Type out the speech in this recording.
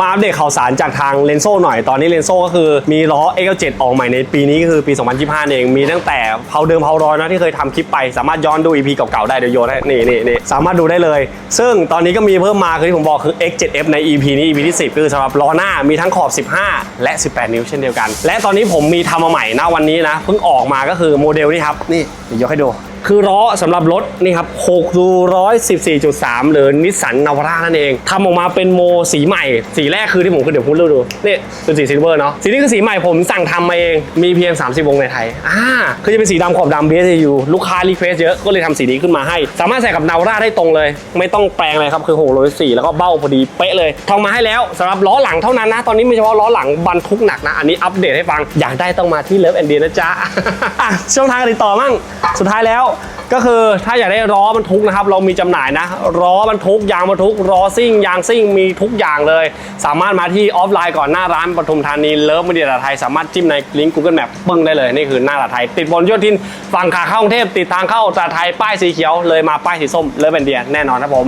มาอัปเดตข่าวสารจากทางเลนโซหน่อย ตอนนี้เลนโซก็คือมีล้อ X7 ออกใหม่ในปีนี้ก็คือปี 2025 เอง มีตั้งแต่เผาเดิมเผาร้อยนะที่เคยทำคลิปไป สามารถย้อนดู EP เก่าๆ ได้เดี๋ยวโยนให้นี่นี่นี่สามารถดูได้เลย ซึ่งตอนนี้ก็มีเพิ่มมาคือที่ผมบอกคือ X7F ใน EP นี้ EP ที่ 10 คือสำหรับล้อหน้ามีทั้งขอบ 15 และ 18 นิ้วเช่นเดียวกัน และตอนนี้ผมมีทำมาใหม่นะวันนี้นะเพิ่งออกมาก็คือโมเดลนี้ครับนี่เดี๋ยวยกให้ดู คือล้อสำหรับรถนี่ครับ6ดู114.3 หรือนิสสันนาวาร่านั่นเองทำออกมาเป็นโมสีใหม่ สีแรกคือที่ผมคือเดี๋ยวพูดเรื่องดูนี่เป็นสีซิลเวอร์เนาะสีนี้คือสีใหม่ผมสั่งทำมาเองมีเพียง 30 วงในไทยอ่าคือจะเป็นสีดำขอบดำ BSU ลูกค้ารีเควสเยอะก็เลยทำสีนี้ขึ้นมาให้ สามารถใส่กับนาวาร่าได้ตรงเลย ไม่ต้องแปลงเลยครับคือ6 1 4แล้วก็เบ้าพอดีเป๊ะเลยทองมาให้แล้วสำหรับล้อหลังเท่านั้นนะตอนนี้ไม่เฉพาะล้อหลังบรรทุกหนักนะอันนี้อัปเดตให้ฟังอยากได้ต้องมาที่เลิฟแอนดีนะจ๊ะะช่องทางติดต่อมั่งสุดท้ายแล้ว ก็คือถ้าอยากได้ล้อบรรทุกนะครับ เรามีจำหน่ายนะล้อบรรทุกยางบรรทุกล้อซิ่ง ยางซิ่งมีทุกอย่างเลย สามารถมาที่ออฟไลน์ก่อนหน้าร้านปทุมธานีเลิฟมีเดียไทยสามารถจิ้มในลิงก์ Google Map ปึ้งได้เลย นี่คือหน้าตลาดไทย ติดบนยอดทินฝั่งขาเข้ากรุงเทพติดทางเข้าตลาดไทยป้ายสีเขียวเลยมาป้ายสีส้มเลิฟแอนเดียแน่นอนครับผม